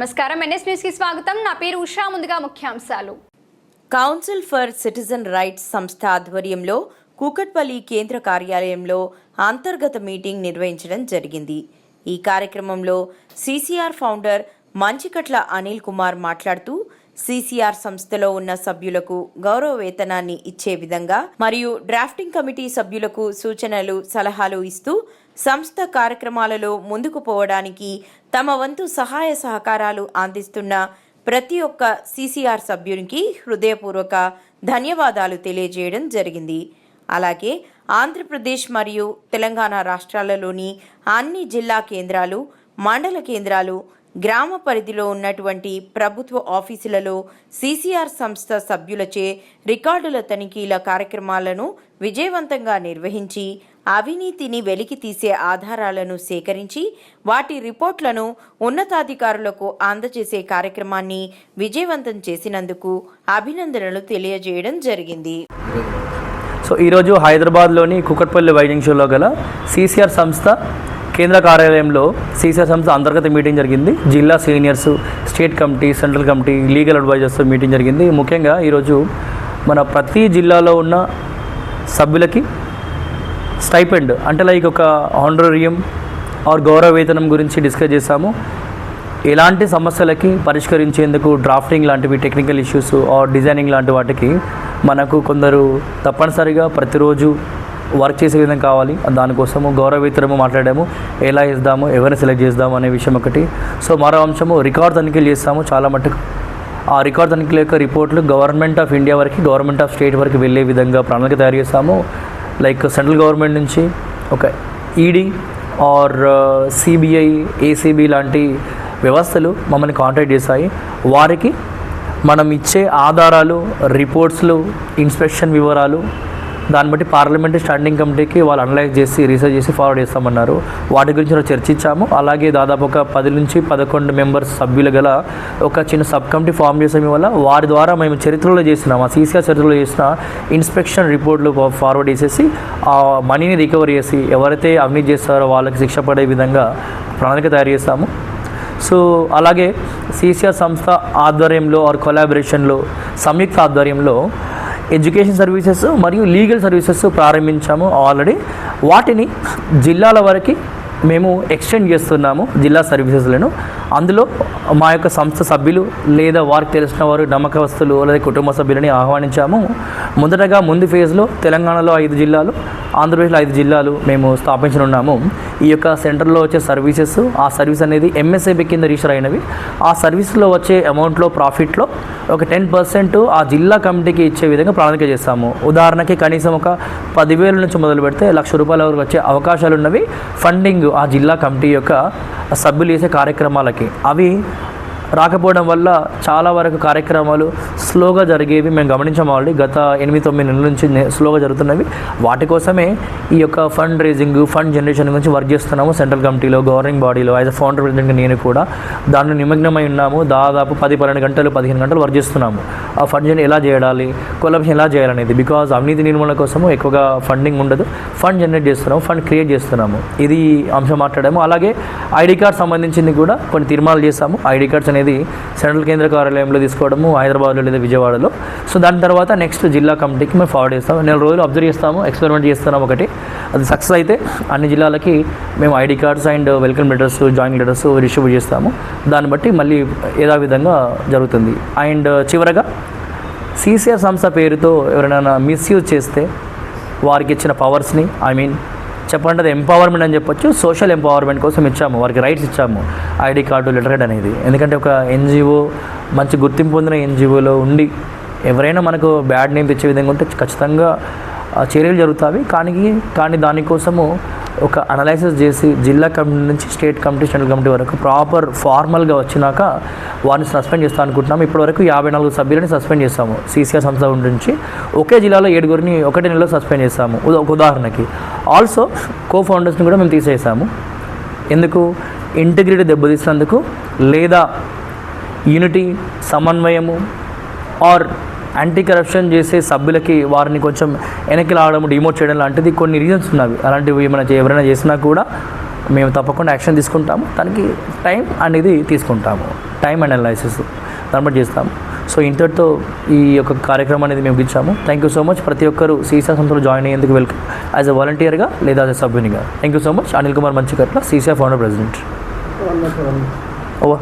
నమస్కారం. ఎన్ఎస్ న్యూస్కి స్వాగతం. నా పేరు ఉషా. ముందుగా ముఖ్యాంశాలు. కౌన్సిల్ ఫర్ సిటిజన్ రైట్స్ సంస్థ ఆధ్వర్యంలో కూకట్పల్లి కేంద్ర కార్యాలయంలో అంతర్గత మీటింగ్ నిర్వహించడం జరిగింది. ఈ కార్యక్రమంలో సీసీఆర్ ఫౌండర్ మంచికట్ల అనిల్ కుమార్ మాట్లాడుతూ సీసీఆర్ సంస్థలో ఉన్న సభ్యులకు గౌరవ వేతనాన్ని ఇచ్చే విధంగా మరియు డ్రాఫ్టింగ్ కమిటీ సభ్యులకు సూచనలు సలహాలు ఇస్తూ సంస్థ కార్యక్రమాలలో ముందుకు పోవడానికి తమ వంతు సహాయ సహకారాలు అందిస్తున్న ప్రతి ఒక్క సీసీఆర్ సభ్యునికి హృదయపూర్వక ధన్యవాదాలు తెలియజేయడం జరిగింది. అలాగే ఆంధ్రప్రదేశ్ మరియు తెలంగాణ రాష్ట్రాలలోని అన్ని జిల్లా కేంద్రాలు మండల కేంద్రాలు గ్రామ పరిధిలో ఉన్నటువంటి ప్రభుత్వ ఆఫీసులలో సీసీఆర్ సంస్థ సభ్యులచే రికార్డుల తనిఖీల కార్యక్రమాలను విజయవంతంగా నిర్వహించి అవినీతిని వెలికి తీసే ఆధారాలను సేకరించి వాటి రిపోర్ట్లను ఉన్నతాధికారులకు అందజేసే కార్యక్రమాన్ని విజయవంతం చేసినందుకు అభినందనలు తెలియజేయడం జరిగింది. సో ఈరోజు హైదరాబాద్లోని కుకట్పల్లి వైజంక్షన్లో గల సీసీఆర్ సంస్థ కేంద్ర కార్యాలయంలో సీసీ సంస్థ అంతర్గత మీటింగ్ జరిగింది. జిల్లా seniors state committee central committee legal advisors meeting జరిగింది. ముఖ్యంగా ఈరోజు మన ప్రతి జిల్లాలో ఉన్న సభ్యులకి స్టైపెండ్ అంటే లైక్ ఒక ఆనరేరియం ఆర్ గౌరవ వేతనం గురించి డిస్కస్ చేశాము. ఎలాంటి సమస్యలకి పరిష్కరించేందుకు డ్రాఫ్టింగ్ లాంటివి టెక్నికల్ ఇష్యూస్ ఆర్ డిజైనింగ్ లాంటి వాటికి మనకు కొందరు తప్పనిసరిగా ప్రతిరోజు వర్క్ చేసే విధంగా కావాలి. దానికోసము గౌరవేతరము మాట్లాడాము. ఎలా ఇద్దాము ఎవరిని సెలెక్ట్ చేద్దాము అనే విషయం ఒకటి. సో మరో అంశము రికార్డ్ తనిఖీలు చేస్తాము. చాలా మటుకు ఆ రికార్డ్ తనిఖీల యొక్క రిపోర్ట్లు గవర్నమెంట్ ఆఫ్ ఇండియా వరకు గవర్నమెంట్ ఆఫ్ స్టేట్ వరకు వెళ్ళే విధంగా ప్రణాళిక తయారు చేస్తాము. లైక్ సెంట్రల్ గవర్నమెంట్ నుంచి ఒక ఈడీ ఆర్ సిబిఐ ఏసీబీ లాంటి వ్యవస్థలు మమ్మల్ని కాంటాక్ట్ చేశాయి వారికి మనం ఇచ్చే ఆధారాలు రిపోర్ట్స్లు ఇన్స్పెక్షన్ వివరాలు దాన్ని బట్టి పార్లమెంటరీ స్టాండింగ్ కమిటీకి వాళ్ళు అనలైజ్ చేసి రీసెర్చ్ చేసి ఫార్వర్డ్ చేస్తామన్నారు. వాటి గురించి చర్చించాము. అలాగే దాదాపు ఒక పది నుంచి పదకొండు మెంబర్స్ సభ్యులు గల ఒక చిన్న సబ్ కమిటీ ఫామ్ చేసే వల్ల వారి ద్వారా మేము చరిత్రలో చేసిన మా సీసీఆర్ చరిత్రలో చేసిన ఇన్స్పెక్షన్ రిపోర్ట్లు ఫార్వర్డ్ చేసేసి ఆ మనీని రికవర్ చేసి ఎవరైతే అవినీతి చేస్తారో వాళ్ళకి శిక్ష పడే విధంగా ప్రణాళిక తయారు చేస్తాము సో అలాగే సీసీఆర్ సంస్థ ఆధ్వర్యంలో ఆర్ కొలాబరేషన్లో సంయుక్త ఆధ్వర్యంలో ఎడ్యుకేషన్ సర్వీసెస్ మరియు లీగల్ సర్వీసెస్ ప్రారంభించాము ఆల్రెడీ. వాటిని జిల్లాల వరకు మేము ఎక్స్టెండ్ చేస్తున్నాము జిల్లా సర్వీసెస్లను. అందులో మా యొక్క సంస్థ సభ్యులు లేదా వారికి తెలిసిన వారు నమ్మకస్తులు లేదా కుటుంబ సభ్యులని ఆహ్వానించాము. మొదటగా ముందు ఫేజ్లో తెలంగాణలో ఐదు జిల్లాలు ఆంధ్రప్రదేశ్లో ఐదు జిల్లాలు మేము స్థాపించనున్నాము. ఈ యొక్క సెంటర్లో వచ్చే సర్వీసెస్ ఆ సర్వీస్ అనేది ఎంఎస్ఏబి కింద రిజిస్టర్ అయినవి. ఆ సర్వీస్లో వచ్చే అమౌంట్లో ప్రాఫిట్లో ఒక టెన్ పర్సెంట్ ఆ జిల్లా కమిటీకి ఇచ్చే విధంగా ప్రణాళిక చేస్తాము. ఉదాహరణకి కనీసం ఒక పదివేల నుంచి మొదలు పెడితే లక్ష రూపాయల వరకు వచ్చే అవకాశాలు ఉన్నవి ఫండింగ్ ఆ జిల్లా కమిటీ యొక్క సభ్యులు చేసే కార్యక్రమాలకి. అవి రాకపోవడం వల్ల చాలా వరకు కార్యక్రమాలు స్లోగా జరిగేవి మేము గమనించాము ఆల్రెడీ గత ఎనిమిది తొమ్మిది నెలల నుంచి స్లోగా జరుగుతున్నవి. వాటి కోసమే ఈ యొక్క ఫండ్ రేజింగ్ ఫండ్ జనరేషన్ గురించి వర్క్ చేస్తున్నాము. సెంట్రల్ కమిటీలో గవర్నింగ్ బాడీలో యాజ్ అ ఫౌండర్ ప్రెసిడెంట్ నేను కూడా దాన్ని నిమగ్నమై ఉన్నాము. దాదాపు పది పన్నెండు గంటలు పదిహేను గంటలు వర్క్ చేస్తున్నాము. ఆ ఫండ్ ఎలా చేయాలి? కొలబిషన్ ఎలా చేయాలనేది. బికాజ్ అవినీతి నిర్మూలన కోసము ఎక్కువగా ఫండింగ్ ఉండదు. ఫండ్ జనరేట్ చేస్తున్నాము ఫండ్ క్రియేట్ చేస్తున్నాము. ఇది అంశం మాట్లాడాము. అలాగే ఐడి కార్డ్ సంబంధించింది కూడా కొన్ని తీర్మానాలు చేస్తాము ఐడి కార్డ్స్ అనేది సెంట్రల్ కేంద్ర కార్యాలయంలో తీసుకోవడము హైదరాబాద్లో లేదా విజయవాడలో. సో దాని తర్వాత నెక్స్ట్ జిల్లా కమిటీకి మేము ఫార్వర్డ్ చేస్తాం. నెల రోజులు అబ్జర్వ్ చేస్తాము ఎక్స్పెరిమెంట్ చేస్తున్నాం ఒకటి. అది సక్సెస్ అయితే అన్ని జిల్లాలకి మేము ID cards and welcome letters joining letters distribute చేస్తాము. దాన్ని బట్టి మళ్ళీ యథావిధంగా జరుగుతుంది. అండ్ చివరగా సీసీఆర్ సంస్థ పేరుతో ఎవరైనా మిస్యూజ్ చేస్తే వారికి ఇచ్చిన పవర్స్ని ఐ మీన్ చెప్పండి అది ఎంపవర్మెంట్ అని చెప్పొచ్చు. సోషల్ ఎంపవర్మెంట్ కోసం ఇచ్చాము. వారికి రైట్స్ ఇచ్చాము. ఐడి కార్డు లెటర్ హెడ్ అనేది. ఎందుకంటే ఒక ఎన్జిఓ మంచి గుర్తింపు పొందిన ఎన్జిఓలో ఉండి ఎవరైనా మనకు బ్యాడ్ నేమ్ తెచ్చే విధంగా ఉంటే ఖచ్చితంగా ఆ, చర్యలు జరుగుతాయి. కానీ కానీ దానికోసము ఒక అనలైసిస్ చేసి జిల్లా కమిటీ నుంచి స్టేట్ కమిటీ సెంట్రల్ కమిటీ వరకు ప్రాపర్ ఫార్మల్గా వచ్చినాక వారిని సస్పెండ్ చేస్తాం అనుకుంటున్నాము. ఇప్పటివరకు యాభై నాలుగు సభ్యులని సస్పెండ్ చేస్తాము సీసీఆర్ సంస్థ నుంచి ఒకే జిల్లాలో ఏడుగురిని ఒకటి నెలలో సస్పెండ్ చేస్తాము ఒక ఉదాహరణకి. ఆల్సో కో ఫౌండర్స్ని కూడా మేము తీసేసాము. ఎందుకు? ఇంటిగ్రిటీ దెబ్బతీసినందుకు లేదా యూనిటీ సమన్వయము ఆర్ యాంటీ కరప్షన్ చేసే సభ్యులకి వారిని కొంచెం వెనక్కి లాగడం డిమోట్ చేయడం లాంటిది కొన్ని రీజన్స్ ఉన్నవి. అలాంటివి ఏమైనా ఎవరైనా చేసినా కూడా మేము తప్పకుండా యాక్షన్ తీసుకుంటాము. దానికి టైం అనేది తీసుకుంటాము. టైం అండ్ అనాలైసిస్ దాన్ని బట్టి చేస్తాము. సో ఇంతటితో ఈ యొక్క కార్యక్రమం అనేది మేము ఇచ్చాము థ్యాంక్ యూ సో మచ్ ప్రతి ఒక్కరు సీసా సంస్థలో జాయిన్ అయ్యేందుకు వెల్కమ్ యాజ్ అ వాలంటీర్గా లేదా యాజ్ అ సభ్యునిగా thank you so much Anil Kumar Manchikatla సీసా ఫౌండర్ ప్రెసిడెంట్